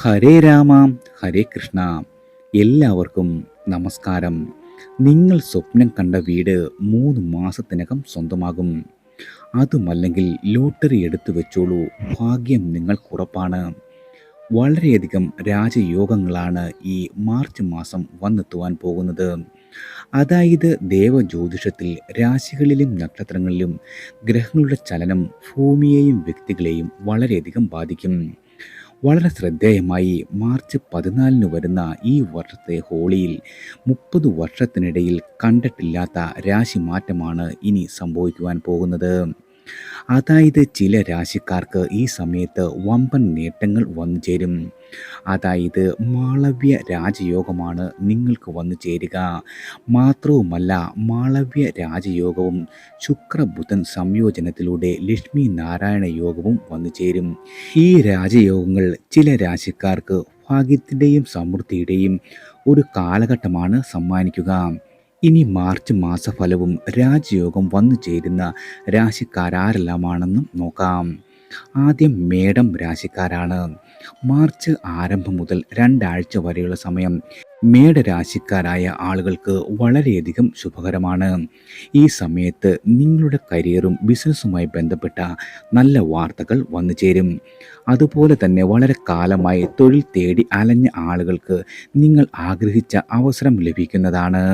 ഹരേ രാമ ഹരേ കൃഷ്ണ. എല്ലാവർക്കും നമസ്കാരം. നിങ്ങൾ സ്വപ്നം കണ്ട വീട് മൂന്ന് മാസത്തിനകം സ്വന്തമാകും. അതുമല്ലെങ്കിൽ ലോട്ടറി എടുത്തു വെച്ചോളൂ. ഭാഗ്യം നിങ്ങൾക്കുറപ്പാണ് വളരെയധികം രാജയോഗങ്ങളാണ് ഈ മാർച്ച് മാസം വന്നെത്തുവാൻ പോകുന്നത്. അതായത് ദേവജ്യോതിഷത്തിൽ രാശികളിലും നക്ഷത്രങ്ങളിലും ഗ്രഹങ്ങളുടെ ചലനം ഭൂമിയെയും വ്യക്തികളെയും വളരെയധികം ബാധിക്കും. വളരെ ശ്രദ്ധേയമായി മാർച്ച് പതിനാലിന് വരുന്ന ഈ വർഷത്തെ ഹോളിയിൽ മുപ്പത് വർഷത്തിനിടയിൽ കണ്ടിട്ടില്ലാത്ത രാശിമാറ്റമാണ് ഇനി സംഭവിക്കുവാൻ പോകുന്നത്. അതായത് ചില രാശിക്കാർക്ക് ഈ സമയത്ത് വമ്പൻ നേട്ടങ്ങൾ വന്നു ചേരും. അതായത് മാളവ്യ രാജയോഗമാണ് നിങ്ങൾക്ക് വന്നു ചേരുക. മാത്രവുമല്ല മാളവ്യ രാജയോഗവും ശുക്രബുധൻ സംയോജനത്തിലൂടെ ലക്ഷ്മി നാരായണ യോഗവും വന്നു ചേരും. ഈ രാജയോഗങ്ങൾ ചില രാശിക്കാർക്ക് ഭാഗ്യത്തിന്റെയും സമൃദ്ധിയുടെയും ഒരു കാലഘട്ടമാണ് സമ്മാനിക്കുക. ഇനി മാർച്ച് മാസഫലവും രാജയോഗം വന്നു ചേരുന്ന രാശിക്കാരാരെല്ലാമാണെന്നും നോക്കാം. ആദ്യം മേടം രാശിക്കാരാണ്. മാർച്ച് ആരംഭം മുതൽ രണ്ടാഴ്ച വരെയുള്ള സമയം മേടരാശിക്കാരായ ആളുകൾക്ക് വളരെയധികം ശുഭകരമാണ്. ഈ സമയത്ത് നിങ്ങളുടെ കരിയറും ബിസിനസ്സുമായി ബന്ധപ്പെട്ട നല്ല വാർത്തകൾ വന്നു ചേരും. അതുപോലെ തന്നെ വളരെ കാലമായി തൊഴിൽ തേടി അലഞ്ഞ ആളുകൾക്ക് നിങ്ങൾ ആഗ്രഹിച്ച അവസരം ലഭിക്കുന്നതാണ്.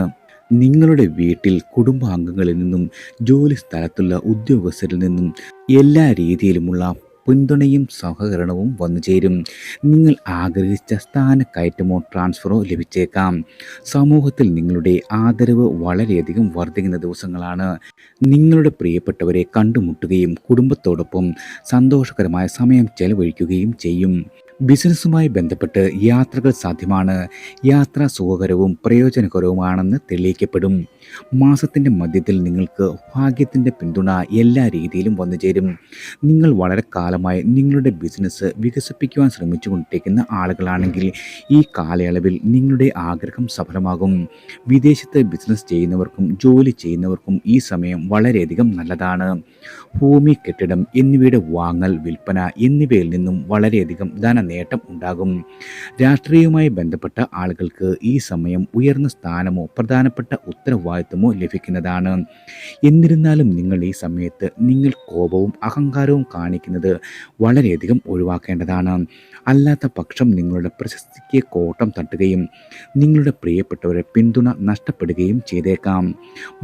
നിങ്ങളുടെ വീട്ടിൽ കുടുംബാംഗങ്ങളിൽ നിന്നും ജോലി സ്ഥലത്തുള്ള ഉദ്യോഗസ്ഥരിൽ നിന്നും എല്ലാ രീതിയിലുമുള്ള പിന്തുണയും സഹകരണവും വന്നു ചേരും. നിങ്ങൾ ആഗ്രഹിച്ച സ്ഥാനക്കയറ്റമോ ട്രാൻസ്ഫറോ ലഭിച്ചേക്കാം. സമൂഹത്തിൽ നിങ്ങളുടെ ആദരവ് വളരെയധികം വർദ്ധിക്കുന്ന ദിവസങ്ങളാണ്. നിങ്ങളുടെ പ്രിയപ്പെട്ടവരെ കണ്ടുമുട്ടുകയും കുടുംബത്തോടൊപ്പം സന്തോഷകരമായ സമയം ചെലവഴിക്കുകയും ചെയ്യും. ബിസിനസ്സുമായി ബന്ധപ്പെട്ട് യാത്രകൾ സാധ്യമാണ്. യാത്ര സുഖകരവും പ്രയോജനകരവുമാണെന്ന് തെളിയിക്കപ്പെടും. മാസത്തിന്റെ മധ്യത്തിൽ നിങ്ങൾക്ക് ഭാഗ്യത്തിന്റെ പിന്തുണ എല്ലാ രീതിയിലും വന്നു ചേരും. നിങ്ങൾ വളരെ കാലമായി നിങ്ങളുടെ ബിസിനസ് വികസിപ്പിക്കുവാൻ ശ്രമിച്ചുകൊണ്ടിരിക്കുന്ന ആളുകളാണെങ്കിൽ ഈ കാലയളവിൽ നിങ്ങളുടെ ആഗ്രഹം സഫലമാകും. വിദേശത്ത് ബിസിനസ് ചെയ്യുന്നവർക്കും ജോലി ചെയ്യുന്നവർക്കും ഈ സമയം വളരെയധികം നല്ലതാണ്. ഭൂമി കെട്ടിടം എന്നിവയുടെ വാങ്ങൽ വിൽപ്പന എന്നിവയിൽ നിന്നും വളരെയധികം ധനനേട്ടം ഉണ്ടാകും. രാഷ്ട്രീയവുമായി ബന്ധപ്പെട്ട ആളുകൾക്ക് ഈ സമയം ഉയർന്ന സ്ഥാനമോ പ്രധാനപ്പെട്ട ഉത്തരവാദിത്വമോ ലഭിക്കുന്നതാണ്? എന്നിരുന്നാലും നിങ്ങൾ ഈ സമയത്ത് നിങ്ങൾ കോപവും അഹങ്കാരവും കാണിക്കുന്നത് വളരെയധികം ഒഴിവാക്കേണ്ടതാണ്. അല്ലാത്ത പക്ഷം നിങ്ങളുടെ പ്രശസ്തിക്ക് കോട്ടം തട്ടുകയും നിങ്ങളുടെ പ്രിയപ്പെട്ടവരെ പിന്തുണ നഷ്ടപ്പെടുകയും ചെയ്തേക്കാം.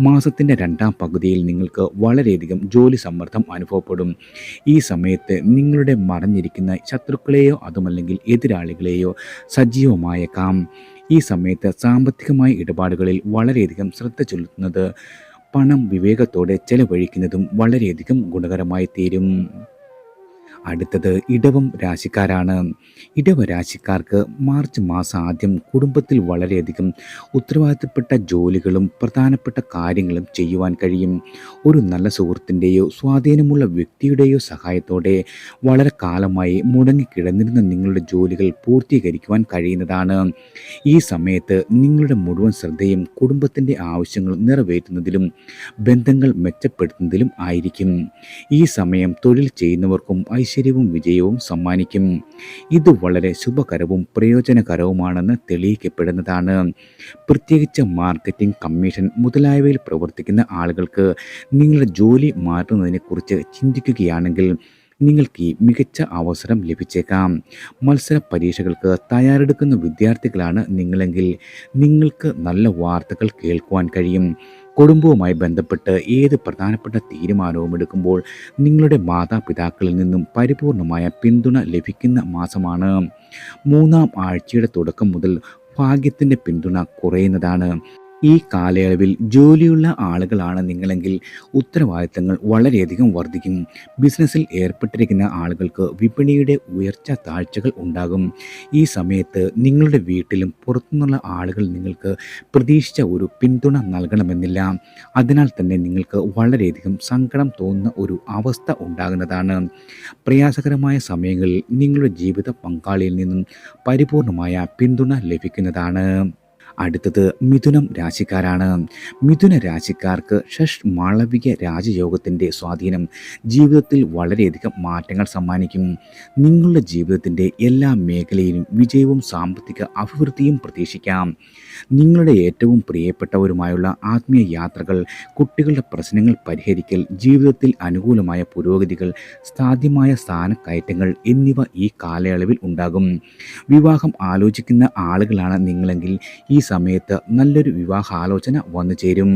മാസത്തിന്റെ രണ്ടാം പകുതിയിൽ നിങ്ങൾക്ക് വളരെയധികം ജോലി സമ്മർദ്ദം അനുഭവപ്പെടും. ഈ സമയത്ത് നിങ്ങളുടെ മറഞ്ഞിരിക്കുന്ന ശത്രുക്കളെയോ അതുമല്ലെങ്കിൽ എതിരാളികളെയോ സജീവമായേക്കാം. ഈ സമയത്ത് സാമ്പത്തികമായ ഇടപാടുകളിൽ വളരെയധികം ശ്രദ്ധ ചെലുത്തുന്നത് പണം വിവേകത്തോടെ ചെലവഴിക്കുന്നതും വളരെയധികം ഗുണകരമായി തീരും. അടുത്തത് ഇടവം രാശിക്കാരാണ്. ഇടവ രാശിക്കാർക്ക് മാർച്ച് മാസം ആദ്യം കുടുംബത്തിൽ വളരെയധികം ഉത്തരവാദിത്തപ്പെട്ട ജോലികളും പ്രധാനപ്പെട്ട കാര്യങ്ങളും ചെയ്യുവാൻ കഴിയും. ഒരു നല്ല സുഹൃത്തിന്റെയോ സ്വാധീനമുള്ള വ്യക്തിയുടെയോ സഹായത്തോടെ വളരെ കാലമായി മുടങ്ങിക്കിടന്നിരുന്ന നിങ്ങളുടെ ജോലികൾ പൂർത്തീകരിക്കുവാൻ കഴിയുന്നതാണ്. ഈ സമയത്ത് നിങ്ങളുടെ മുഴുവൻ ശ്രദ്ധയും കുടുംബത്തിന്റെ ആവശ്യങ്ങൾ നിറവേറ്റുന്നതിലും ബന്ധങ്ങൾ മെച്ചപ്പെടുത്തുന്നതിലും ആയിരിക്കും. ഈ സമയം തൊഴിൽ ചെയ്യുന്നവർക്കും ഐശ്വര്യവും വിജയവും സമ്മാനിക്കും. ഇത് വളരെ ശുഭകരവും പ്രയോജനകരവുമാണെന്ന് തെളിയിക്കപ്പെടുന്നതാണ്. പ്രത്യേകിച്ച് മാർക്കറ്റിംഗ് കമ്മീഷൻ മുതലായവയിൽ പ്രവർത്തിക്കുന്ന ആളുകൾക്ക് നിങ്ങളുടെ ജോലി മാറ്റുന്നതിനെക്കുറിച്ച് ചിന്തിക്കുകയാണെങ്കിൽ നിങ്ങൾക്ക് ഈ മികച്ച അവസരം ലഭിച്ചേക്കാം. മത്സര പരീക്ഷകൾക്ക് തയ്യാറെടുക്കുന്ന വിദ്യാർത്ഥികളാണ് നിങ്ങളെങ്കിൽ നിങ്ങൾക്ക് നല്ല വാർത്തകൾ കേൾക്കുവാൻ കഴിയും. കുടുംബവുമായി ബന്ധപ്പെട്ട് ഏത് പ്രധാനപ്പെട്ട തീരുമാനവും എടുക്കുമ്പോൾ നിങ്ങളുടെ മാതാപിതാക്കളിൽ നിന്നും പരിപൂർണമായ പിന്തുണ ലഭിക്കുന്ന മാസമാണ്. മൂന്നാം ആഴ്ചയുടെ തുടക്കം മുതൽ ഭാഗ്യത്തിന്റെ പിന്തുണ കുറയുന്നതാണ്. ഈ കാലയളവിൽ ജോലിയുള്ള ആളുകളാണ് നിങ്ങളെങ്കിൽ ഉത്തരവാദിത്തങ്ങൾ വളരെയധികം വർദ്ധിക്കും. ബിസിനസ്സിൽ ഏർപ്പെട്ടിരിക്കുന്ന ആളുകൾക്ക് വിപണിയുടെ ഉയർച്ച താഴ്ചകൾ ഉണ്ടാകും. ഈ സമയത്ത് നിങ്ങളുടെ വീട്ടിലും പുറത്തുനിന്നുള്ള ആളുകൾ നിങ്ങൾക്ക് പ്രതീക്ഷിച്ച ഒരു പിന്തുണ നൽകണമെന്നില്ല. അതിനാൽ തന്നെ നിങ്ങൾക്ക് വളരെയധികം സങ്കടം തോന്നുന്ന ഒരു അവസ്ഥ ഉണ്ടാകുന്നതാണ്. പ്രയാസകരമായ സമയങ്ങളിൽ നിങ്ങളുടെ ജീവിത പങ്കാളിയിൽ നിന്നും പരിപൂർണമായ പിന്തുണ ലഭിക്കുന്നതാണ്. അടുത്തത് മിഥുനം രാശിക്കാരാണ്. മിഥുന രാശിക്കാർക്ക് ഷഷ് മാളവിക രാജയോഗത്തിന്റെ സ്വാധീനം ജീവിതത്തിൽ വളരെയധികം മാറ്റങ്ങൾ സമ്മാനിക്കും. നിങ്ങളുടെ ജീവിതത്തിന്റെ എല്ലാ മേഖലയിലും വിജയവും സാമ്പത്തിക അഭിവൃദ്ധിയും പ്രതീക്ഷിക്കാം. നിങ്ങളുടെ ഏറ്റവും പ്രിയപ്പെട്ടവരുമായുള്ള ആത്മീയ യാത്രകൾ കുട്ടികളുടെ പ്രശ്നങ്ങൾ പരിഹരിക്കൽ ജീവിതത്തിൽ അനുകൂലമായ പുരോഗതികൾ സാധ്യമായ സ്ഥാനക്കയറ്റങ്ങൾ എന്നിവ ഈ കാലയളവിൽ ഉണ്ടാകും. വിവാഹം ആലോചിക്കുന്ന ആളുകളാണ് നിങ്ങളെങ്കിൽ ഈ സമയത്ത് നല്ലൊരു വിവാഹ ആലോചന വന്നു ചേരും.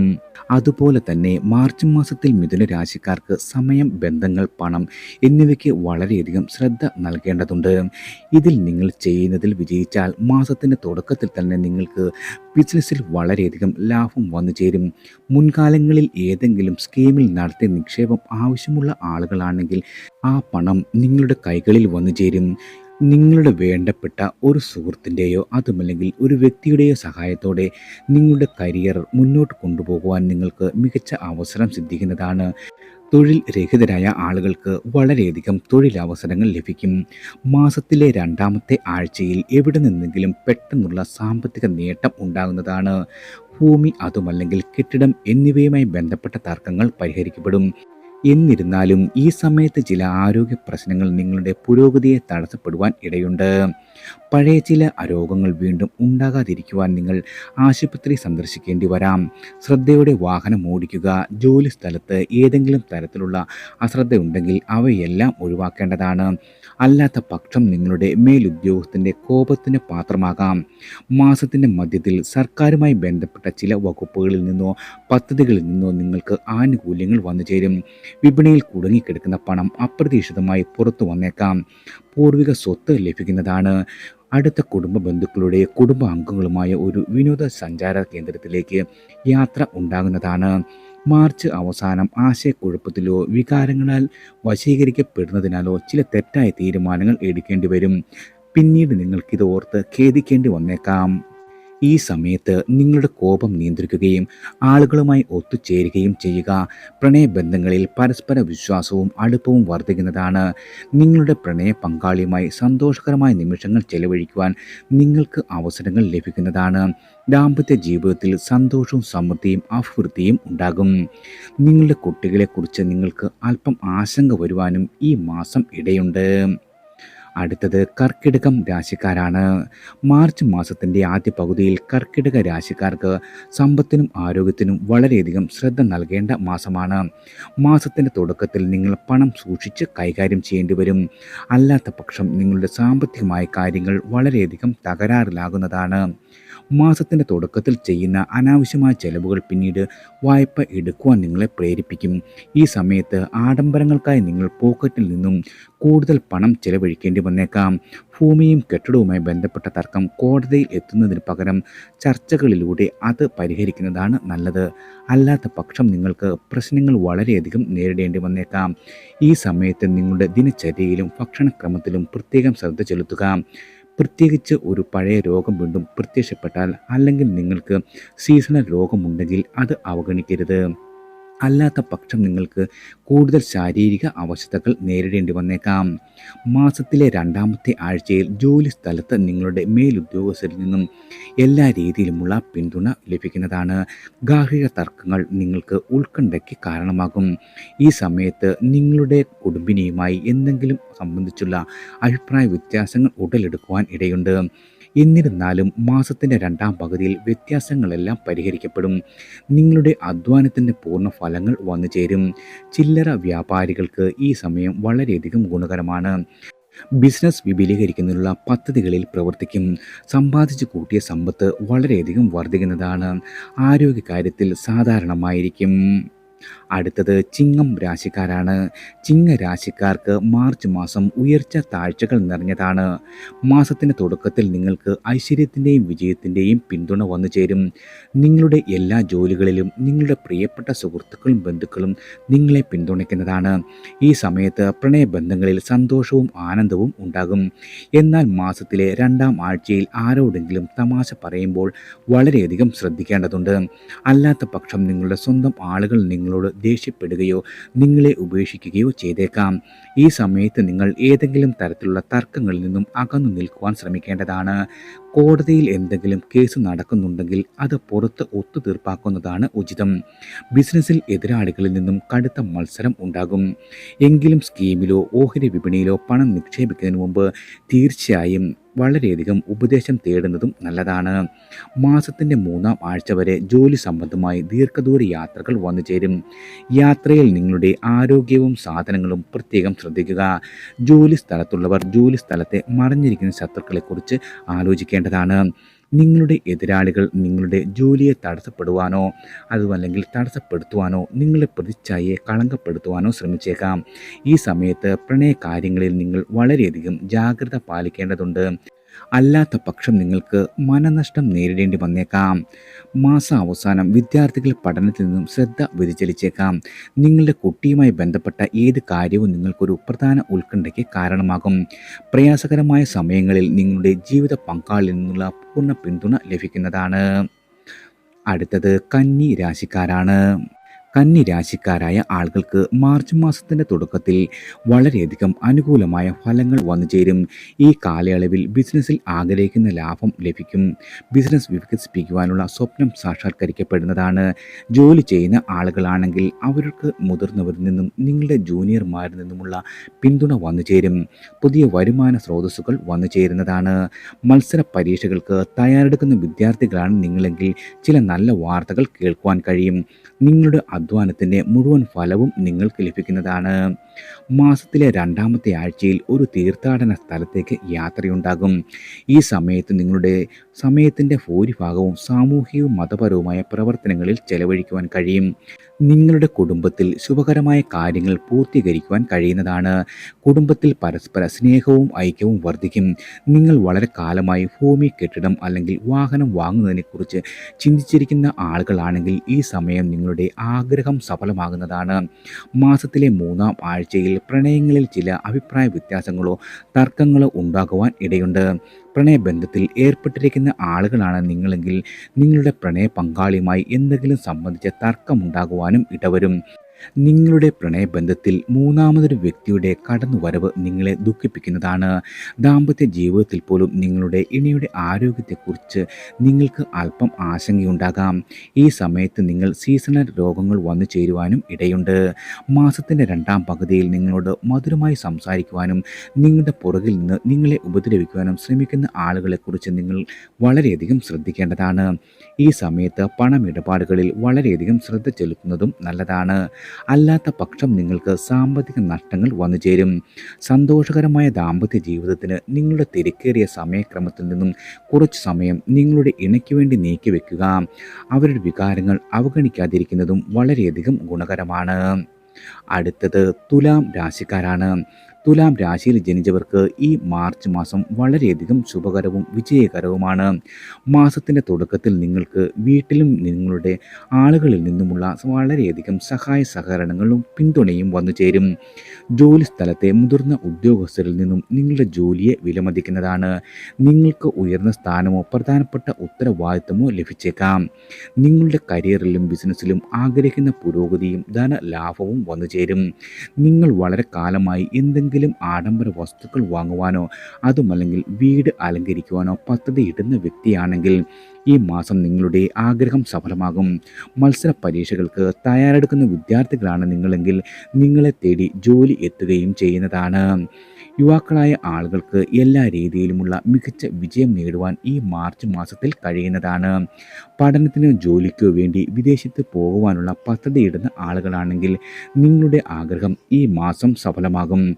അതുപോലെ തന്നെ മാർച്ച് മാസത്തിൽ മിഥുന രാശിക്കാർക്ക് സമയം ബന്ധങ്ങൾ പണം എന്നിവയ്ക്ക് വളരെയധികം ശ്രദ്ധ നൽകേണ്ടതുണ്ട്. ഇതിൽ നിങ്ങൾ ചെയ്യുന്നതിൽ വിജയിച്ചാൽ മാസത്തിന്റെ തുടക്കത്തിൽ തന്നെ നിങ്ങൾക്ക് ബിസിനസ്സിൽ വളരെയധികം ലാഭം വന്നു ചേരും. മുൻകാലങ്ങളിൽ ഏതെങ്കിലും സ്കീമിൽ നടത്തിയ നിക്ഷേപം ആവശ്യമുള്ള ആളുകളാണെങ്കിൽ ആ പണം നിങ്ങളുടെ കൈകളിൽ വന്നു ചേരും. നിങ്ങളുടെ വേണ്ടപ്പെട്ട ഒരു സുഹൃത്തിന്റെയോ അതുമല്ലെങ്കിൽ ഒരു വ്യക്തിയുടെയോ സഹായത്തോടെ നിങ്ങളുടെ കരിയർ മുന്നോട്ട് കൊണ്ടുപോകുവാൻ നിങ്ങൾക്ക് മികച്ച അവസരം സിദ്ധിക്കുന്നതാണ്. തൊഴിൽ രഹിതരായ ആളുകൾക്ക് വളരെയധികം തൊഴിലവസരങ്ങൾ ലഭിക്കും. മാസത്തിലെ രണ്ടാമത്തെ ആഴ്ചയിൽ എവിടെ നിന്നെങ്കിലും പെട്ടെന്നുള്ള സാമ്പത്തിക നേട്ടം ഉണ്ടാകുന്നതാണ്. ഭൂമി അതുമല്ലെങ്കിൽ കെട്ടിടം എന്നിവയുമായി ബന്ധപ്പെട്ട തർക്കങ്ങൾ പരിഹരിക്കപ്പെടും. എന്നിരുന്നാലും ഈ സമയത്ത് ചില ആരോഗ്യ പ്രശ്നങ്ങൾ നിങ്ങളുടെ പുരോഗതിയെ തടസ്സപ്പെടുവാൻ ഇടയുണ്ട്. പഴയ ചില രോഗങ്ങൾ വീണ്ടും ഉണ്ടാകാതിരിക്കുവാൻ നിങ്ങൾ ആശുപത്രി സന്ദർശിക്കേണ്ടി വരാം. ശ്രദ്ധയോടെ വാഹനം ഓടിക്കുക ജോലി സ്ഥലത്ത് ഏതെങ്കിലും തരത്തിലുള്ള അശ്രദ്ധ ഉണ്ടെങ്കിൽ അവയെല്ലാം ഒഴിവാക്കേണ്ടതാണ്. അല്ലാത്ത പക്ഷം നിങ്ങളുടെ മേലുദ്യോഗസ്ഥന്റെ കോപത്തിന് പാത്രമാകാം. മാസത്തിന്റെ മധ്യത്തിൽ സർക്കാരുമായി ബന്ധപ്പെട്ട ചില വകുപ്പുകളിൽ നിന്നോ പദ്ധതികളിൽ നിന്നോ നിങ്ങൾക്ക് ആനുകൂല്യങ്ങൾ വന്നു ചേരും. വിപണിയിൽ കുടുങ്ങിക്കിടക്കുന്ന പണം അപ്രതീക്ഷിതമായി പുറത്തു വന്നേക്കാം. പൂർവിക സ്വത്ത് ലഭിക്കുന്നതാണ്. അടുത്ത കുടുംബ ബന്ധുക്കളുടെ കുടുംബാംഗങ്ങളുമായ ഒരു വിനോദസഞ്ചാര കേന്ദ്രത്തിലേക്ക് യാത്ര ഉണ്ടാകുന്നതാണ്. മാർച്ച് അവസാനം ആശയക്കുഴപ്പത്തിലോ വികാരങ്ങളാൽ വശീകരിക്കപ്പെടുന്നതിനാലോ ചില തെറ്റായ തീരുമാനങ്ങൾ എടുക്കേണ്ടി വരും. പിന്നീട് നിങ്ങൾക്കിത് ഓർത്ത് ഖേദിക്കേണ്ടി വന്നേക്കാം. ഈ സമയത്ത് നിങ്ങളുടെ കോപം നിയന്ത്രിക്കുകയും ആളുകളുമായി ഒത്തുചേരുകയും ചെയ്യുക. പ്രണയബന്ധങ്ങളിൽ പരസ്പര വിശ്വാസവും അടുപ്പവും വർദ്ധിക്കുന്നതാണ്. നിങ്ങളുടെ പ്രണയ പങ്കാളിയുമായി സന്തോഷകരമായ നിമിഷങ്ങൾ ചെലവഴിക്കുവാൻ നിങ്ങൾക്ക് അവസരങ്ങൾ ലഭിക്കുന്നതാണ്. ദാമ്പത്യ ജീവിതത്തിൽ സന്തോഷവും സമൃദ്ധിയും അഭിവൃദ്ധിയും ഉണ്ടാകും. നിങ്ങളുടെ കുട്ടികളെക്കുറിച്ച് നിങ്ങൾക്ക് അല്പം ആശങ്ക വരുവാനും ഈ മാസം ഇടയുണ്ട്. അടുത്തത് കർക്കിടകം രാശിക്കാരാണ്. മാർച്ച് മാസത്തിന്റെ ആദ്യ പകുതിയിൽ കർക്കിടക രാശിക്കാർക്ക് സമ്പത്തിനും ആരോഗ്യത്തിനും വളരെയധികം ശ്രദ്ധ നൽകേണ്ട മാസമാണ്. മാസത്തിന്റെ തുടക്കത്തിൽ നിങ്ങൾ പണം സൂക്ഷിച്ച് കൈകാര്യം ചെയ്യേണ്ടി വരും. അല്ലാത്ത പക്ഷം നിങ്ങളുടെ സാമ്പത്തികമായ കാര്യങ്ങൾ വളരെയധികം തകരാറിലാകുന്നതാണ്. മാസത്തിന്റെ തുടക്കത്തിൽ ചെയ്യുന്ന അനാവശ്യമായ ചെലവുകൾ പിന്നീട് വായ്പ എടുക്കുവാൻ നിങ്ങളെ പ്രേരിപ്പിക്കും. ഈ സമയത്ത് ആഡംബരങ്ങൾക്കായി നിങ്ങൾ പോക്കറ്റിൽ നിന്നും കൂടുതൽ പണം ചെലവഴിക്കേണ്ടി വന്നേക്കാം. ഭൂമിയും കെട്ടിടവുമായി ബന്ധപ്പെട്ട തർക്കം കോടതിയിൽ എത്തുന്നതിന് പകരം ചർച്ചകളിലൂടെ അത് പരിഹരിക്കുന്നതാണ് നല്ലത്. അല്ലാത്ത പക്ഷം നിങ്ങൾക്ക് പ്രശ്നങ്ങൾ വളരെയധികം നേരിടേണ്ടി വന്നേക്കാം. ഈ സമയത്ത് നിങ്ങളുടെ ദിനചര്യയിലും ഭക്ഷണക്രമത്തിലും പ്രത്യേകം ശ്രദ്ധ ചെലുത്തുക. പ്രത്യേകിച്ച് ഒരു പഴയ രോഗം വീണ്ടും പ്രത്യക്ഷപ്പെട്ടാൽ അല്ലെങ്കിൽ നിങ്ങൾക്ക് സീസണൽ രോഗമുണ്ടെങ്കിൽ അത് അവഗണിക്കരുത്. അല്ലാത്ത പക്ഷം നിങ്ങൾക്ക് കൂടുതൽ ശാരീരിക അവശതകൾ നേരിടേണ്ടി വന്നേക്കാം. മാസത്തിലെ രണ്ടാമത്തെ ആഴ്ചയിൽ ജോലി സ്ഥലത്ത് നിങ്ങളുടെ മേലുദ്യോഗസ്ഥരിൽ നിന്നും എല്ലാ രീതിയിലുമുള്ള പിന്തുണ ലഭിക്കുന്നതാണ്. ഗാർഹിക തർക്കങ്ങൾ നിങ്ങൾക്ക് ഉത്കണ്ഠയ്ക്ക് കാരണമാകും. ഈ സമയത്ത് നിങ്ങളുടെ കുടുംബിനിയുമായി എന്തെങ്കിലും സംബന്ധിച്ചുള്ള അഭിപ്രായ വ്യത്യാസങ്ങൾ ഉടലെടുക്കുവാൻ ഇടയുണ്ട്. എന്നിരുന്നാലും മാസത്തിന്റെ രണ്ടാം പകുതിയിൽ വ്യത്യാസങ്ങളെല്ലാം പരിഹരിക്കപ്പെടും. നിങ്ങളുടെ അധ്വാനത്തിന്റെ പൂർണ ഫലങ്ങൾ വന്നു ചേരും. ചില്ലറ വ്യാപാരികൾക്ക് ഈ സമയം വളരെയധികം ഗുണകരമാണ്. ബിസിനസ് വിപുലീകരിക്കുന്നതിനുള്ള പദ്ധതികളിൽ പ്രവർത്തിക്കും. സമ്പാദിച്ചു കൂട്ടിയ സമ്പത്ത് വളരെയധികം വർദ്ധിക്കുന്നതാണ്. ആരോഗ്യകാര്യത്തിൽ സാധാരണമായിരിക്കും. അടുത്തത് ചിങ്ങം രാശിക്കാരാണ്. ചിങ്ങ രാശിക്കാർക്ക് മാർച്ച് മാസം ഉയർച്ച താഴ്ചകൾ നിറഞ്ഞതാണ്. മാസത്തിന്റെ തുടക്കത്തിൽ നിങ്ങൾക്ക് ഐശ്വര്യത്തിന്റെയും വിജയത്തിന്റെയും പിന്തുണ വന്നു ചേരും. നിങ്ങളുടെ എല്ലാ ജോലികളിലും നിങ്ങളുടെ പ്രിയപ്പെട്ട സുഹൃത്തുക്കളും ബന്ധുക്കളും നിങ്ങളെ പിന്തുണയ്ക്കുന്നതാണ്. ഈ സമയത്ത് പ്രണയബന്ധങ്ങളിൽ സന്തോഷവും ആനന്ദവും ഉണ്ടാകും. എന്നാൽ മാസത്തിലെ രണ്ടാം ആഴ്ചയിൽ ആരോടെങ്കിലും തമാശ പറയുമ്പോൾ വളരെയധികം ശ്രദ്ധിക്കേണ്ടതുണ്ട്. അല്ലാത്ത പക്ഷം നിങ്ങളുടെ സ്വന്തം ആളുകൾ നിങ്ങളോട് നിങ്ങളോട് ദേഷ്യപ്പെടുകയോ നിങ്ങളെ ഉപേക്ഷിക്കുകയോ ചെയ്തേക്കാം. ഈ സമയത്ത് നിങ്ങൾ ഏതെങ്കിലും തരത്തിലുള്ള തർക്കങ്ങളിൽ നിന്നും അകന്നു നിൽക്കുവാൻ ശ്രമിക്കേണ്ടതാണ്. കോടതിയിൽ എന്തെങ്കിലും കേസ് നടക്കുന്നുണ്ടെങ്കിൽ അത് പുറത്ത് ഒത്തുതീർപ്പാക്കുന്നതാണ് ഉചിതം. ബിസിനസ്സിൽ എതിരാളികളിൽ നിന്നും കടുത്ത മത്സരം ഉണ്ടാകും. എങ്കിലും സ്കീമിലോ ഓഹരി വിപണിയിലോ പണം നിക്ഷേപിക്കുന്നതിന് മുമ്പ് തീർച്ചയായും വളരെയധികം ഉപദേശം തേടുന്നതും നല്ലതാണ്. മാസത്തിന്റെ മൂന്നാം ആഴ്ച വരെ ജോലി സംബന്ധമായി ദീർഘദൂര യാത്രകൾ വന്നു ചേരും. യാത്രയിൽ നിങ്ങളുടെ ആരോഗ്യവും സാധനങ്ങളും പ്രത്യേകം ശ്രദ്ധിക്കുക. ജോലി സ്ഥലത്തുള്ളവർ ജോലി സ്ഥലത്തെ മറിഞ്ഞിരിക്കുന്ന ശത്രുക്കളെക്കുറിച്ച് ആലോചിക്കേണ്ടതാണ്. നിങ്ങളുടെ എതിരാളികൾ നിങ്ങളുടെ ജോലിയെ തടസ്സപ്പെടുവാനോ അതുമല്ലെങ്കിൽ തടസ്സപ്പെടുത്തുവാനോ നിങ്ങളുടെ പ്രതിച്ഛായയെ കളങ്കപ്പെടുത്തുവാനോ ശ്രമിച്ചേക്കാം. ഈ സമയത്ത് പ്രണയ കാര്യങ്ങളിൽ നിങ്ങൾ വളരെയധികം ജാഗ്രത പാലിക്കേണ്ടതുണ്ട്. അല്ലാത്ത പക്ഷം നിങ്ങൾക്ക് മനനഷ്ടം നേരിടേണ്ടി വന്നേക്കാം. മാസ അവസാനം വിദ്യാർത്ഥികൾ പഠനത്തിൽ നിന്നും ശ്രദ്ധ വ്യതിചലിച്ചേക്കാം. നിങ്ങളുടെ കുട്ടിയുമായി ബന്ധപ്പെട്ട ഏത് കാര്യവും നിങ്ങൾക്കൊരു പ്രധാന ഉത്കണ്ഠയ്ക്ക് കാരണമാകും. പ്രയാസകരമായ സമയങ്ങളിൽ നിങ്ങളുടെ ജീവിത പങ്കാളിൽ നിന്നുള്ള പൂർണ പിന്തുണ ലഭിക്കുന്നതാണ്. അടുത്തത് കന്നി രാശിക്കാരാണ്. കന്നി രാശിക്കാരായ ആളുകൾക്ക് മാർച്ച് മാസത്തിന്റെ തുടക്കത്തിൽ വളരെയധികം അനുകൂലമായ ഫലങ്ങൾ വന്നു ചേരും. ഈ കാലയളവിൽ ബിസിനസ്സിൽ ആഗ്രഹിക്കുന്ന ലാഭം ലഭിക്കും. ബിസിനസ് വികസിപ്പിക്കുവാനുള്ള സ്വപ്നം സാക്ഷാത്കരിക്കപ്പെടുന്നതാണ്. ജോലി ചെയ്യുന്ന ആളുകളാണെങ്കിൽ അവർക്ക് മുതിർന്നവരിൽ നിന്നും നിങ്ങളുടെ ജൂനിയർമാരിൽ നിന്നുമുള്ള പിന്തുണ വന്നു ചേരും. പുതിയ വരുമാന സ്രോതസ്സുകൾ വന്നു ചേരുന്നതാണ്. മത്സര പരീക്ഷകൾക്ക് തയ്യാറെടുക്കുന്ന വിദ്യാർത്ഥികളാണ് നിങ്ങളെങ്കിൽ ചില നല്ല വാർത്തകൾ കേൾക്കുവാൻ കഴിയും. നിങ്ങളുടെ അധ്വാനത്തിന്റെ മുഴുവൻ ഫലവും നിങ്ങൾക്ക് ലഭിക്കുന്നതാണ്. മാസത്തിലെ രണ്ടാമത്തെ ആഴ്ചയിൽ ഒരു തീർത്ഥാടന സ്ഥലത്തേക്ക് യാത്രയുണ്ടാകും. ഈ സമയത്ത് നിങ്ങളുടെ സമയത്തിന്റെ ഭൂരിഭാഗവും സാമൂഹികവും മതപരവുമായ പ്രവർത്തനങ്ങളിൽ ചെലവഴിക്കുവാൻ കഴിയും. നിങ്ങളുടെ കുടുംബത്തിൽ ശുഭകരമായ കാര്യങ്ങൾ പൂർത്തീകരിക്കുവാൻ കഴിയുന്നതാണ്. കുടുംബത്തിൽ പരസ്പര സ്നേഹവും ഐക്യവും വർദ്ധിക്കും. നിങ്ങൾ വളരെ കാലമായി ഭൂമി കെട്ടിടം അല്ലെങ്കിൽ വാഹനം വാങ്ങുന്നതിനെക്കുറിച്ച് ചിന്തിച്ചിരിക്കുന്ന ആളുകളാണെങ്കിൽ ഈ സമയം നിങ്ങളുടെ ആഗ്രഹം സഫലമാകുന്നതാണ്. മാസത്തിലെ മൂന്നാം ആഴ്ചയിൽ പ്രണയങ്ങളിൽ ചില അഭിപ്രായ വ്യത്യാസങ്ങളോ തർക്കങ്ങളോ ഉണ്ടാകുവാൻ ഇടയുണ്ട്. പ്രണയബന്ധത്തിൽ ഏർപ്പെട്ടിരിക്കുന്ന ആളുകളാണ് നിങ്ങളെങ്കിൽ നിങ്ങളുടെ പ്രണയ പങ്കാളിയുമായി എന്തെങ്കിലും സംബന്ധിച്ച തർക്കമുണ്ടാകുവാനും ഇടവരും. നിങ്ങളുടെ പ്രണയബന്ധത്തിൽ മൂന്നാമതൊരു വ്യക്തിയുടെ കടന്നുവരവ് നിങ്ങളെ ദുഃഖിപ്പിക്കുന്നതാണ്. ദാമ്പത്യ ജീവിതത്തിൽ പോലും നിങ്ങളുടെ ഇണയുടെ ആരോഗ്യത്തെക്കുറിച്ച് നിങ്ങൾക്ക് അല്പം ആശങ്കയുണ്ടാകാം. ഈ സമയത്ത് നിങ്ങൾ സീസണൽ രോഗങ്ങൾ വന്നു ചേരുവാനും ഇടയുണ്ട്. മാസത്തിന്റെ രണ്ടാം പകുതിയിൽ നിങ്ങളോട് മധുരമായി സംസാരിക്കുവാനും നിങ്ങളുടെ പുറകിൽ നിന്ന് നിങ്ങളെ ഉപദ്രവിക്കുവാനും ശ്രമിക്കുന്ന ആളുകളെക്കുറിച്ച് നിങ്ങൾ വളരെയധികം ശ്രദ്ധിക്കേണ്ടതാണ്. ഈ സമയത്ത് പണമിടപാടുകളിൽ വളരെയധികം ശ്രദ്ധ ചെലുത്തുന്നതും നല്ലതാണ്. അല്ലാത്ത പക്ഷം നിങ്ങൾക്ക് സാമ്പത്തിക നഷ്ടങ്ങൾ വന്നു ചേരും. സന്തോഷകരമായ ദാമ്പത്യ ജീവിതത്തിന് നിങ്ങളുടെ തിരക്കേറിയ സമയക്രമത്തിൽ നിന്നും കുറച്ച് സമയം നിങ്ങളുടെ ഇണയ്ക്ക് വേണ്ടി നീക്കിവെക്കുക അവരുടെ വികാരങ്ങൾ അവഗണിക്കാതിരിക്കുന്നതും വളരെയധികം ഗുണകരമാണ്. അടുത്തത് തുലാം രാശിക്കാരാണ്. തുലാം രാശിയിൽ ജനിച്ചവർക്ക് ഈ മാർച്ച് മാസം വളരെയധികം ശുഭകരവും വിജയകരവുമാണ്. മാസത്തിന്റെ തുടക്കത്തിൽ നിങ്ങൾക്ക് വീട്ടിലും നിങ്ങളുടെ ആളുകളിൽ നിന്നുമുള്ള വളരെയധികം സഹായ സഹകരണങ്ങളും പിന്തുണയും വന്നു ചേരും. ജോലി സ്ഥലത്തെ മുതിർന്ന ഉദ്യോഗസ്ഥരിൽ നിന്നും നിങ്ങളുടെ ജോലിയെ വിലമതിക്കുന്നതാണ്. നിങ്ങൾക്ക് ഉയർന്ന സ്ഥാനമോ പ്രധാനപ്പെട്ട ഉത്തരവാദിത്തമോ ലഭിച്ചേക്കാം. നിങ്ങളുടെ കരിയറിലും ബിസിനസ്സിലും ആഗ്രഹിക്കുന്ന പുരോഗതിയും ധനലാഭവും വന്നു ചേരും. നിങ്ങൾ വളരെ കാലമായി എന്തെങ്കിലും എന്തെങ്കിലും ആഡംബര വസ്തുക്കൾ വാങ്ങുവാനോ അതുമല്ലെങ്കിൽ വീട് അലങ്കരിക്കുവാനോ പദ്ധതിയിടുന്ന വ്യക്തിയാണെങ്കിൽ ഈ മാസം നിങ്ങളുടെ ആഗ്രഹം സഫലമാകും. മത്സര പരീക്ഷകൾക്ക് തയ്യാറെടുക്കുന്ന വിദ്യാർത്ഥികളാണ് നിങ്ങളെങ്കിൽ നിങ്ങളെ തേടി ജോലി എത്തുകയും ചെയ്യുന്നതാണ്. യുവാക്കളായ ആളുകൾക്ക് എല്ലാ രീതിയിലുമുള്ള മികച്ച വിജയം നേടുവാൻ ഈ മാർച്ച് മാസത്തിൽ കഴിയുന്നതാണ്. പഠനത്തിനോ ജോലിക്കോ വേണ്ടി വിദേശത്ത് പോകുവാനുള്ള പദ്ധതിയിടുന്ന ആളുകളാണെങ്കിൽ നിങ്ങളുടെ ആഗ്രഹം ഈ മാസം സഫലമാകും.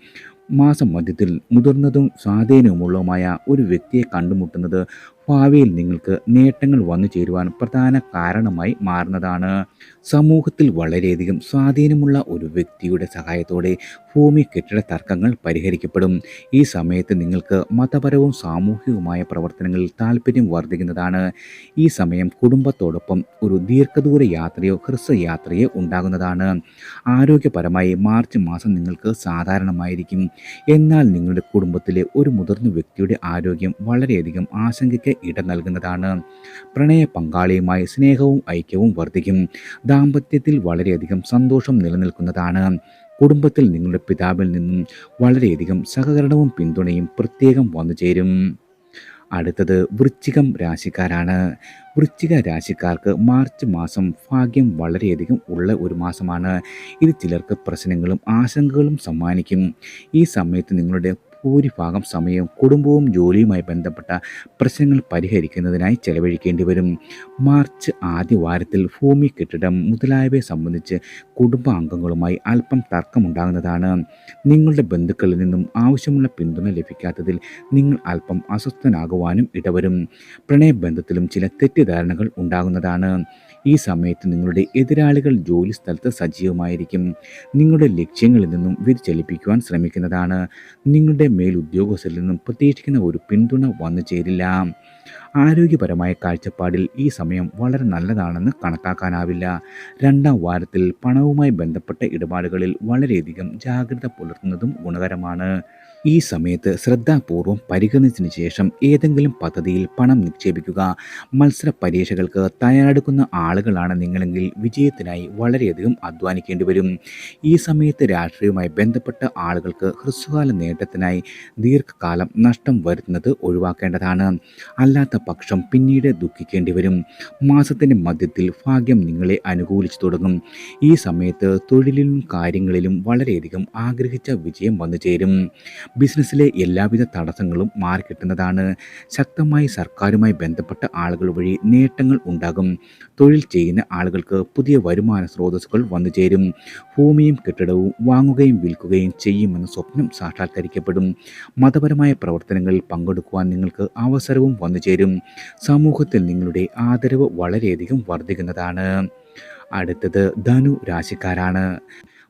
മാസം മധ്യത്തിൽ മുതിർന്നതും സ്വാധീനവുമുള്ളതുമായ ഒരു വ്യക്തിയെ കണ്ടുമുട്ടുന്നത് ഭാവിയിൽ നിങ്ങൾക്ക് നേട്ടങ്ങൾ വന്നു ചേരുവാൻ പ്രധാന കാരണമായി മാറുന്നതാണ്. സമൂഹത്തിൽ വളരെയധികം സ്വാധീനമുള്ള ഒരു വ്യക്തിയുടെ സഹായത്തോടെ ഭൂമി കെട്ടിട തർക്കങ്ങൾ പരിഹരിക്കപ്പെടും. ഈ സമയത്ത് നിങ്ങൾക്ക് മതപരവും സാമൂഹികവുമായ പ്രവർത്തനങ്ങളിൽ താല്പര്യം വർദ്ധിക്കുന്നതാണ്. ഈ സമയം കുടുംബത്തോടൊപ്പം ഒരു ദീർഘദൂര യാത്രയോ ഹ്രസ്വയാത്രയോ ഉണ്ടാകുന്നതാണ്. ആരോഗ്യപരമായി മാർച്ച് മാസം നിങ്ങൾക്ക് സാധാരണമായിരിക്കും. എന്നാൽ നിങ്ങളുടെ കുടുംബത്തിലെ ഒരു മുതിർന്ന വ്യക്തിയുടെ ആരോഗ്യം വളരെയധികം ആശങ്കയ്ക്ക് ഇടം നൽകുന്നതാണ്. പ്രണയ പങ്കാളിയുമായി സ്നേഹവും ഐക്യവും വർദ്ധിക്കും. ദാമ്പത്യത്തിൽ വളരെയധികം സന്തോഷം നിലനിൽക്കുന്നതാണ്. കുടുംബത്തിൽ നിങ്ങളുടെ പിതാവിൽ നിന്നും വളരെയധികം സഹകരണവും പിന്തുണയും പ്രത്യേകം വന്നു ചേരും. അടുത്തത് വൃശ്ചികം രാശിക്കാരാണ്. വൃശ്ചിക രാശിക്കാർക്ക് മാർച്ച് മാസം ഭാഗ്യം വളരെയധികം ഉള്ള ഒരു മാസമാണ്. ഇത് ചിലർക്ക് പ്രശ്നങ്ങളും ആശങ്കകളും സമ്മാനിക്കും. ഈ സമയത്ത് നിങ്ങളുടെ ഭൂരിഭാഗം സമയവും കുടുംബവും ജോലിയുമായി ബന്ധപ്പെട്ട പ്രശ്നങ്ങൾ പരിഹരിക്കുന്നതിനായി ചെലവഴിക്കേണ്ടി വരും. മാർച്ച് ആദ്യ വാരത്തിൽ ഭൂമി കെട്ടിടം മുതലായവയെ സംബന്ധിച്ച് കുടുംബാംഗങ്ങളുമായി അല്പം തർക്കമുണ്ടാകുന്നതാണ്. നിങ്ങളുടെ ബന്ധുക്കളിൽ നിന്നും ആവശ്യമുള്ള പിന്തുണ ലഭിക്കാത്തതിൽ നിങ്ങൾ അല്പം അസ്വസ്ഥനാകുവാനും ഇടവരും. പ്രണയബന്ധത്തിലും ചില തെറ്റിദ്ധാരണകൾ ഉണ്ടാകുന്നതാണ്. ഈ സമയത്ത് നിങ്ങളുടെ എതിരാളികൾ ജോലി സ്ഥലത്ത് സജീവമായിരിക്കും. നിങ്ങളുടെ ലക്ഷ്യങ്ങളിൽ നിന്നും വ്യതിചലിപ്പിക്കുവാൻ ശ്രമിക്കുന്നതാണ്. നിങ്ങളുടെ മേലുദ്യോഗസ്ഥരിൽ നിന്നും പ്രതീക്ഷിക്കുന്ന ഒരു പിന്തുണ വന്നു ചേരില്ല. ആരോഗ്യപരമായ കാഴ്ചപ്പാടിൽ ഈ സമയം വളരെ നല്ലതാണെന്ന് കണക്കാക്കാനാവില്ല. രണ്ടാം വാരത്തിൽ പണവുമായി ബന്ധപ്പെട്ട ഇടപാടുകളിൽ വളരെയധികം ജാഗ്രത പുലർത്തുന്നതും ഗുണകരമാണ്. ഈ സമയത്ത് ശ്രദ്ധാപൂർവം പരിഗണിച്ചതിന് ശേഷം ഏതെങ്കിലും പദ്ധതിയിൽ പണം നിക്ഷേപിക്കുക. മത്സര പരീക്ഷകൾക്ക് തയ്യാറെടുക്കുന്ന ആളുകളാണ് നിങ്ങളെങ്കിൽ വിജയത്തിനായി വളരെയധികം അധ്വാനിക്കേണ്ടി വരും ഈ സമയത്ത് രാഷ്ട്രീയവുമായി ബന്ധപ്പെട്ട ആളുകൾക്ക് ഹ്രസ്വകാല നേട്ടത്തിനായി ദീർഘകാലം നഷ്ടം വരുത്തുന്നത് ഒഴിവാക്കേണ്ടതാണ്. അല്ലാത്ത പക്ഷം പിന്നീട് ദുഃഖിക്കേണ്ടി വരും മാസത്തിന്റെ മധ്യത്തിൽ ഭാഗ്യം നിങ്ങളെ അനുകൂലിച്ചു തുടങ്ങും. ഈ സമയത്ത് തൊഴിലിലും കാര്യങ്ങളിലും വളരെയധികം ആഗ്രഹിച്ച വിജയം വന്നു ചേരും ബിസിനസ്സിലെ എല്ലാവിധ തടസ്സങ്ങളും മാറിക്കിട്ടുന്നതാണ്. ശക്തമായി സർക്കാരുമായി ബന്ധപ്പെട്ട ആളുകൾ വഴി നേട്ടങ്ങൾ ഉണ്ടാകും. തൊഴിൽ ചെയ്യുന്ന ആളുകൾക്ക് പുതിയ വരുമാന സ്രോതസ്സുകൾ വന്നു ചേരും. ഭൂമിയും കെട്ടിടവും വാങ്ങുകയും വിൽക്കുകയും ചെയ്യുമെന്ന സ്വപ്നം സാക്ഷാത്കരിക്കപ്പെടും. മതപരമായ പ്രവർത്തനങ്ങളിൽ പങ്കെടുക്കുവാൻ നിങ്ങൾക്ക് അവസരവും വന്നു ചേരും. സമൂഹത്തിൽ നിങ്ങളുടെ ആദരവ് വളരെയധികം വർദ്ധിക്കുന്നതാണ്. അടുത്തത് ധനു രാശിക്കാരാണ്.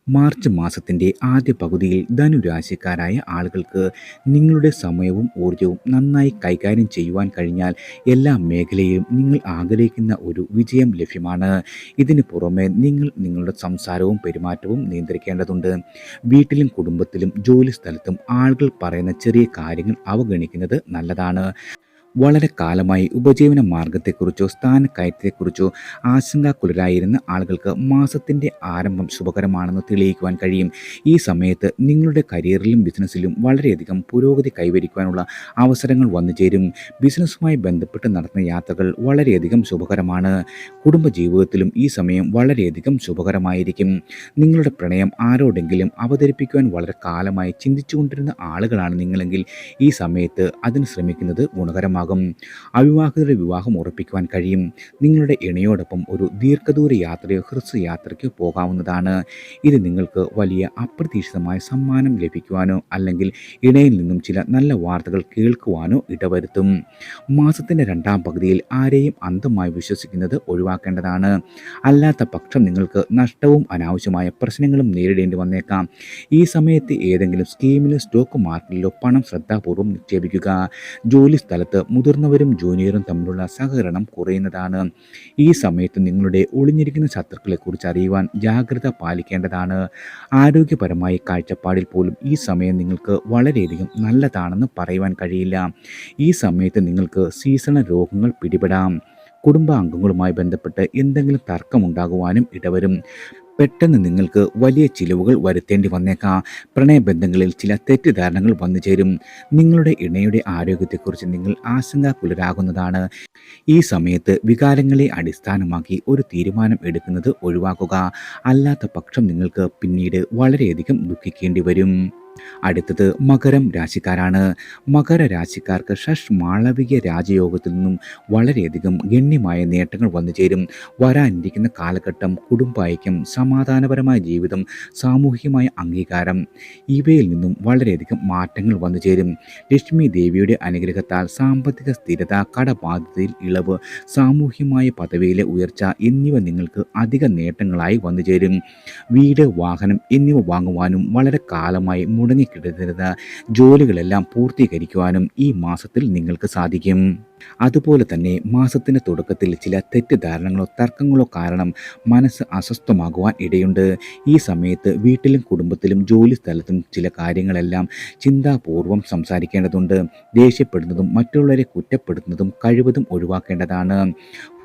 മാർച്ച് മാസത്തിന്റെ ആദ്യ പകുതിയിൽ ധനുരാശിക്കാരായ ആളുകൾക്ക് നിങ്ങളുടെ സമയവും ഊർജവും നന്നായി കൈകാര്യം ചെയ്യുവാൻ കഴിഞ്ഞാൽ എല്ലാ മേഖലയിലും നിങ്ങൾ ആഗ്രഹിക്കുന്ന ഒരു വിജയം ലഭ്യമാണ്. ഇതിന് പുറമെ നിങ്ങൾ നിങ്ങളുടെ സംസാരവും പെരുമാറ്റവും നിയന്ത്രിക്കേണ്ടതുണ്ട്. വീട്ടിലും കുടുംബത്തിലും ജോലി സ്ഥലത്തും ആളുകൾ പറയുന്ന ചെറിയ കാര്യങ്ങൾ അവഗണിക്കുന്നത് നല്ലതാണ്. വളരെ കാലമായി ഉപജീവന മാർഗത്തെക്കുറിച്ചോ സ്ഥാനക്കയറ്റത്തെക്കുറിച്ചോ ആശങ്കാക്കുലരായിരുന്ന ആളുകൾക്ക് മാസത്തിന്റെ ആരംഭം ശുഭകരമാണെന്ന് തെളിയിക്കുവാൻ കഴിയും. ഈ സമയത്ത് നിങ്ങളുടെ കരിയറിലും ബിസിനസ്സിലും വളരെയധികം പുരോഗതി കൈവരിക്കുവാനുള്ള അവസരങ്ങൾ വന്നു ചേരും. ബിസിനസ്സുമായി ബന്ധപ്പെട്ട് നടത്തുന്ന യാത്രകൾ വളരെയധികം ശുഭകരമാണ്. കുടുംബജീവിതത്തിലും ഈ സമയം വളരെയധികം ശുഭകരമായിരിക്കും. നിങ്ങളുടെ പ്രണയം ആരോടെങ്കിലും അവതരിപ്പിക്കുവാൻ വളരെ കാലമായി ചിന്തിച്ചുകൊണ്ടിരുന്ന ആളുകളാണ് നിങ്ങളെങ്കിൽ ഈ സമയത്ത് അതിന് ശ്രമിക്കുന്നത് ഗുണകരമാകും. ഉണ്ടാകും അവിവാഹിതരുടെ വിവാഹം ഉറപ്പിക്കുവാൻ കഴിയും. നിങ്ങളുടെ ഇണയോടൊപ്പം ഒരു ദീർഘദൂര യാത്രയോ ഹ്രസ്വ യാത്രയ്ക്കോ പോകാവുന്നതാണ്. ഇത് നിങ്ങൾക്ക് വലിയ അപ്രതീക്ഷിതമായ സമ്മാനം ലഭിക്കുവാനോ അല്ലെങ്കിൽ ഇണയിൽ നിന്നും ചില നല്ല വാർത്തകൾ കേൾക്കുവാനോ ഇടവരുത്തും. മാസത്തിന്റെ രണ്ടാം പകുതിയിൽ ആരെയും അന്ധമായി വിശ്വസിക്കുന്നത് ഒഴിവാക്കേണ്ടതാണ്. അല്ലാത്ത പക്ഷം നിങ്ങൾക്ക് നഷ്ടവും അനാവശ്യമായ പ്രശ്നങ്ങളും നേരിടേണ്ടി വന്നേക്കാം. ഈ സമയത്ത് ഏതെങ്കിലും സ്കീമിലോ സ്റ്റോക്ക് മാർക്കറ്റിലോ പണം ശ്രദ്ധാപൂർവം നിക്ഷേപിക്കുക. ജോലി സ്ഥലത്ത് മുതിർന്നവരും ജൂനിയറും തമ്മിലുള്ള സഹകരണം കുറയുന്നതാണ്. ഈ സമയത്ത് നിങ്ങളുടെ ഒളിഞ്ഞിരിക്കുന്ന ശത്രുക്കളെക്കുറിച്ച് അറിയുവാൻ ജാഗ്രത പാലിക്കേണ്ടതാണ്. ആരോഗ്യപരമായ കാഴ്ചപ്പാടിൽ പോലും ഈ സമയം നിങ്ങൾക്ക് വളരെയധികം നല്ലതാണെന്ന് പറയുവാൻ കഴിയില്ല. ഈ സമയത്ത് നിങ്ങൾക്ക് സീസണൽ രോഗങ്ങൾ പിടിപെടാം. കുടുംബാംഗങ്ങളുമായി ബന്ധപ്പെട്ട് എന്തെങ്കിലും തർക്കമുണ്ടാകുവാനും ഇടവരും. പെട്ടെന്ന് നിങ്ങൾക്ക് വലിയ ചിലവുകൾ വരുത്തേണ്ടി വന്നേക്കാം. പ്രണയബന്ധങ്ങളിൽ ചില തെറ്റിദ്ധാരണകൾ വന്നു ചേരും. നിങ്ങളുടെ ഇണയുടെ ആരോഗ്യത്തെക്കുറിച്ച് നിങ്ങൾ ആശങ്കാകുലരാകുന്നതാണ്. ഈ സമയത്ത് വികാരങ്ങളെ അടിസ്ഥാനമാക്കി ഒരു തീരുമാനം എടുക്കുന്നത് ഒഴിവാക്കുക. അല്ലാത്ത പക്ഷം നിങ്ങൾക്ക് പിന്നീട് വളരെയധികം ദുഃഖിക്കേണ്ടി വരും. അടുത്തത് മകരം രാശിക്കാരാണ്. മകര രാശിക്കാർക്ക് ഷഷ് മാളവിക രാജയോഗത്തിൽ നിന്നും വളരെയധികം ഗണ്യമായ നേട്ടങ്ങൾ വന്നു ചേരും. വരാനിരിക്കുന്ന കാലഘട്ടം കുടുംബൈക്യം സമാധാനപരമായ ജീവിതം സാമൂഹികമായ അംഗീകാരം ഇവയിൽ നിന്നും വളരെയധികം മാറ്റങ്ങൾ വന്നു ചേരും. ലക്ഷ്മി ദേവിയുടെ അനുഗ്രഹത്താൽ സാമ്പത്തിക സ്ഥിരത കടബാധ്യതയിൽ ഇളവ് സാമൂഹ്യമായ പദവിയിലെ ഉയർച്ച എന്നിവ നിങ്ങൾക്ക് അധിക നേട്ടങ്ങളായി വന്നു ചേരും. വീട് വാഹനം എന്നിവ വാങ്ങുവാനും വളരെ കാലമായി മുടങ്ങിക്കിടന്നിരുന്ന ജോലികളെല്ലാം പൂർത്തീകരിക്കുവാനും ഈ മാസത്തിൽ നിങ്ങൾക്ക് സാധിക്കും. അതുപോലെ തന്നെ മാസത്തിന്റെ തുടക്കത്തിൽ ചില തെറ്റിദ്ധാരണകളോ തർക്കങ്ങളോ കാരണം മനസ്സ് അസ്വസ്ഥമാകുവാൻ ഇടയുണ്ട്. ഈ സമയത്ത് വീട്ടിലും കുടുംബത്തിലും ജോലി സ്ഥലത്തും ചില കാര്യങ്ങളെല്ലാം ചിന്താപൂർവം സംസാരിക്കേണ്ടതുണ്ട്. ദേഷ്യപ്പെടുന്നതും മറ്റുള്ളവരെ കുറ്റപ്പെടുത്തുന്നതും കഴിവതും ഒഴിവാക്കേണ്ടതാണ്.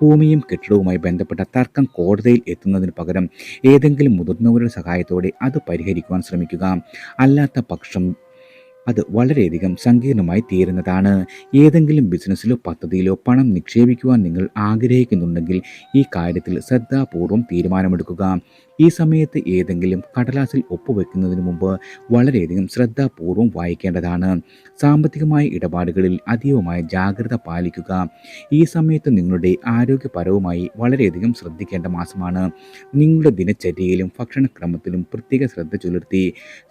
ഭൂമിയും കെട്ടിടവുമായി ബന്ധപ്പെട്ട തർക്കം കോടതിയിൽ എത്തുന്നതിന് പകരം ഏതെങ്കിലും മുതിർന്നവരുടെ സഹായത്തോടെ അത് പരിഹരിക്കുവാൻ ശ്രമിക്കുക. അല്ലാത്ത പക്ഷം അത് വളരെയധികം സങ്കീർണമായി തീരുന്നതാണ്. ഏതെങ്കിലും ബിസിനസ്സിലോ പദ്ധതിയിലോ പണം നിക്ഷേപിക്കുവാൻ നിങ്ങൾ ആഗ്രഹിക്കുന്നുണ്ടെങ്കിൽ ഈ കാര്യത്തിൽ ശ്രദ്ധാപൂർവം തീരുമാനമെടുക്കുക. ഈ സമയത്ത് ഏതെങ്കിലും കടലാസിൽ ഒപ്പുവെക്കുന്നതിന് മുമ്പ് വളരെയധികം ശ്രദ്ധാപൂർവം വായിക്കേണ്ടതാണ്. സാമ്പത്തികമായ ഇടപാടുകളിൽ അതീവമായ ജാഗ്രത പാലിക്കുക. ഈ സമയത്ത് നിങ്ങളുടെ ആരോഗ്യപരവുമായി വളരെയധികം ശ്രദ്ധിക്കേണ്ട മാസമാണ്. നിങ്ങളുടെ ദിനചര്യയിലും ഭക്ഷണക്രമത്തിലും പ്രത്യേക ശ്രദ്ധ ചുലർത്തി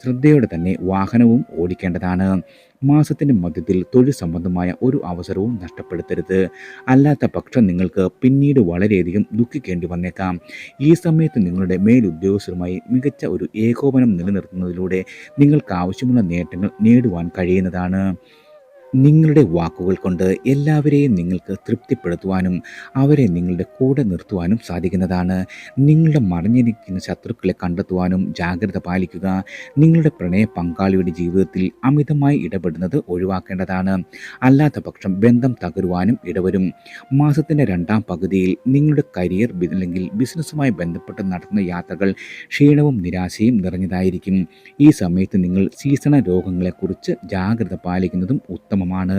ശ്രദ്ധയോടെ തന്നെ വാഹനവും ഓടിക്കേണ്ടതാണ്. മാസത്തിന്റെ മധ്യത്തിൽ തൊഴിൽ സംബന്ധമായ ഒരു അവസരവും നഷ്ടപ്പെടുത്തരുത്. അല്ലാത്ത പക്ഷം നിങ്ങൾക്ക് പിന്നീട് വളരെയധികം ദുഃഖിക്കേണ്ടി വന്നേക്കാം. ഈ സമയത്ത് നിങ്ങളുടെ മേലുദ്യോഗസ്ഥരുമായി മികച്ച ഒരു ഏകോപനം നിലനിർത്തുന്നതിലൂടെ നിങ്ങൾക്ക് ആവശ്യമുള്ള നേട്ടങ്ങൾ നേടുവാൻ കഴിയുന്നതാണ്. നിങ്ങളുടെ വാക്കുകൾ കൊണ്ട് എല്ലാവരെയും നിങ്ങൾക്ക് തൃപ്തിപ്പെടുത്തുവാനും അവരെ നിങ്ങളുടെ കൂടെ നിർത്തുവാനും സാധിക്കുന്നതാണ്. നിങ്ങളുടെ മറിഞ്ഞിരിക്കുന്ന ശത്രുക്കളെ കണ്ടെത്തുവാനും ജാഗ്രത പാലിക്കുക. നിങ്ങളുടെ പ്രണയ പങ്കാളിയുടെ ജീവിതത്തിൽ അമിതമായി ഇടപെടുന്നത് ഒഴിവാക്കേണ്ടതാണ്. അല്ലാത്ത പക്ഷം ബന്ധം തകരുവാനും ഇടവരും. മാസത്തിന്റെ രണ്ടാം പകുതിയിൽ നിങ്ങളുടെ കരിയർ അല്ലെങ്കിൽ ബിസിനസ്സുമായി ബന്ധപ്പെട്ട് നടത്തുന്ന യാത്രകൾ ക്ഷീണവും നിരാശയും നിറഞ്ഞതായിരിക്കും. ഈ സമയത്ത് നിങ്ങൾ സീസണ രോഗങ്ങളെക്കുറിച്ച് ജാഗ്രത പാലിക്കുന്നതും ഉത്തമം சமமான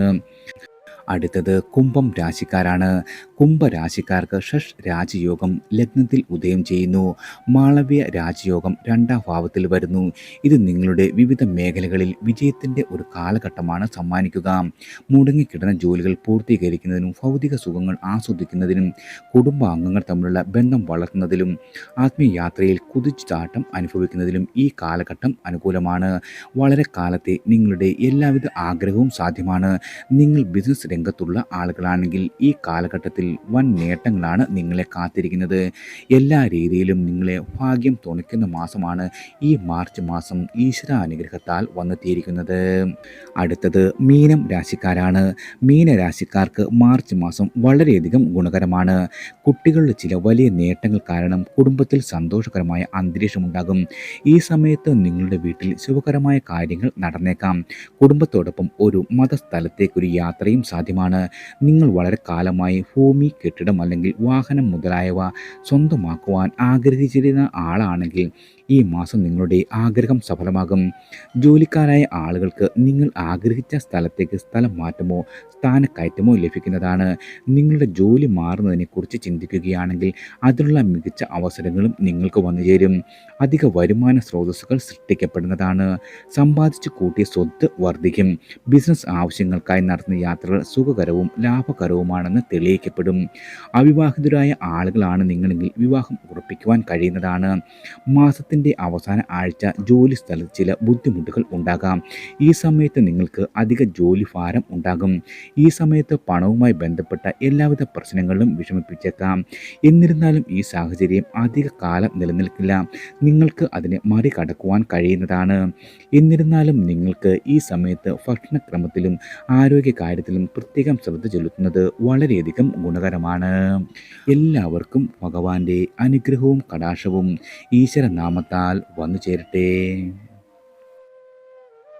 അടുത്തത് കുംഭം രാശിക്കാരാണ്. കുംഭരാശിക്കാർക്ക് ഷഷ് രാജയോഗം ലഗ്നത്തിൽ ഉദയം ചെയ്യുന്നു. മാളവ്യ രാജയോഗം രണ്ടാം ഭാവത്തിൽ വരുന്നു. ഇത് നിങ്ങളുടെ വിവിധ മേഖലകളിൽ വിജയത്തിന്റെ ഒരു കാലഘട്ടമാണ് സമ്മാനിക്കുക. മുടങ്ങിക്കിടന്ന ജോലികൾ പൂർത്തീകരിക്കുന്നതിനും ഭൗതിക സുഖങ്ങൾ ആസ്വദിക്കുന്നതിനും കുടുംബാംഗങ്ങൾ തമ്മിലുള്ള ബന്ധം വളർത്തുന്നതിലും ആത്മീയയാത്രയിൽ കുതിച്ചു കുതിച്ചുചാട്ടം അനുഭവിക്കുന്നതിലും ഈ കാലഘട്ടം അനുകൂലമാണ്. വളരെ കാലത്തെ നിങ്ങളുടെ എല്ലാവിധ ആഗ്രഹവും സാധ്യമാണ്. നിങ്ങൾ ബിസിനസ് രംഗത്തുള്ള ആളുകളാണെങ്കിൽ ഈ കാലഘട്ടത്തിൽ വൻ നേട്ടങ്ങളാണ് നിങ്ങളെ കാത്തിരിക്കുന്നത്. എല്ലാ രീതിയിലും നിങ്ങളെ ഭാഗ്യം തുണയ്ക്കുന്ന മാസമാണ് ഈ മാർച്ച് മാസം ഈശ്വര അനുഗ്രഹത്താൽ വന്നെത്തിയിരിക്കുന്നത്. അടുത്തത് മീനം രാശിക്കാരാണ്. മീനരാശിക്കാർക്ക് മാർച്ച് മാസം വളരെയധികം ഗുണകരമാണ്. കുട്ടികളുടെ ചില വലിയ നേട്ടങ്ങൾ കാരണം കുടുംബത്തിൽ സന്തോഷകരമായ അന്തരീക്ഷമുണ്ടാകും. ഈ സമയത്ത് നിങ്ങളുടെ വീട്ടിൽ ശുഭകരമായ കാര്യങ്ങൾ നടന്നേക്കാം. കുടുംബത്തോടൊപ്പം ഒരു മതസ്ഥലത്തേക്കൊരു യാത്രയും സാധ്യമാണ്. നിങ്ങൾ വളരെ കാലമായി ഭൂമി കെട്ടിടം അല്ലെങ്കിൽ വാഹനം മുതലായവ സ്വന്തമാക്കുവാൻ ആഗ്രഹിച്ചിരുന്ന ആളാണെങ്കിൽ ഈ മാസം നിങ്ങളുടെ ആഗ്രഹം സഫലമാകും. ജോലിക്കാരായ ആളുകൾക്ക് നിങ്ങൾ ആഗ്രഹിച്ച സ്ഥലത്തേക്ക് സ്ഥലം മാറ്റമോ സ്ഥാനക്കയറ്റമോ ലഭിക്കുന്നതാണ്. നിങ്ങളുടെ ജോലി മാറുന്നതിനെക്കുറിച്ച് ചിന്തിക്കുകയാണെങ്കിൽ അതിനുള്ള മികച്ച അവസരങ്ങളും നിങ്ങൾക്ക് വന്നു ചേരും. അധിക വരുമാന സ്രോതസ്സുകൾ സൃഷ്ടിക്കപ്പെടുന്നതാണ്. സമ്പാദിച്ചു കൂട്ടിയ സ്വത്ത് വർദ്ധിക്കും. ബിസിനസ് ആവശ്യങ്ങൾക്കായി നടത്തുന്ന യാത്രകൾ സുഖകരവും ലാഭകരവുമാണെന്ന് തെളിയിക്കപ്പെടും. അവിവാഹിതരായ ആളുകളാണ് നിങ്ങളെങ്കിൽ വിവാഹം ഉറപ്പിക്കുവാൻ കഴിയുന്നതാണ്. മാസത്തിന്റെ അവസാന ആഴ്ച ജോലി സ്ഥലത്ത് ചില ബുദ്ധിമുട്ടുകൾ ഉണ്ടാകാം. ഈ സമയത്ത് നിങ്ങൾക്ക് അധിക ജോലി ഭാരം ഉണ്ടാകും. ഈ സമയത്ത് പണവുമായി ബന്ധപ്പെട്ട എല്ലാവിധ പ്രശ്നങ്ങളിലും വിഷമിപ്പിച്ചേക്കാം. എന്നിരുന്നാലും ഈ സാഹചര്യം അധിക കാലം നിലനിൽക്കില്ല. നിങ്ങൾക്ക് അതിനെ മറികടക്കുവാൻ കഴിയുന്നതാണ്. എന്നിരുന്നാലും നിങ്ങൾക്ക് ഈ സമയത്ത് ഭക്ഷണക്രമത്തിലും ആരോഗ്യകാര്യത്തിലും പ്രത്യേകം ശ്രദ്ധ ചെലുത്തുന്നത് വളരെയധികം ഗുണകരമാണ്. എല്ലാവർക്കും ഭഗവാന്റെ അനുഗ്രഹവും കടാശവും ഈശ്വരനാമത്താൽ വന്നു ചേരട്ടെ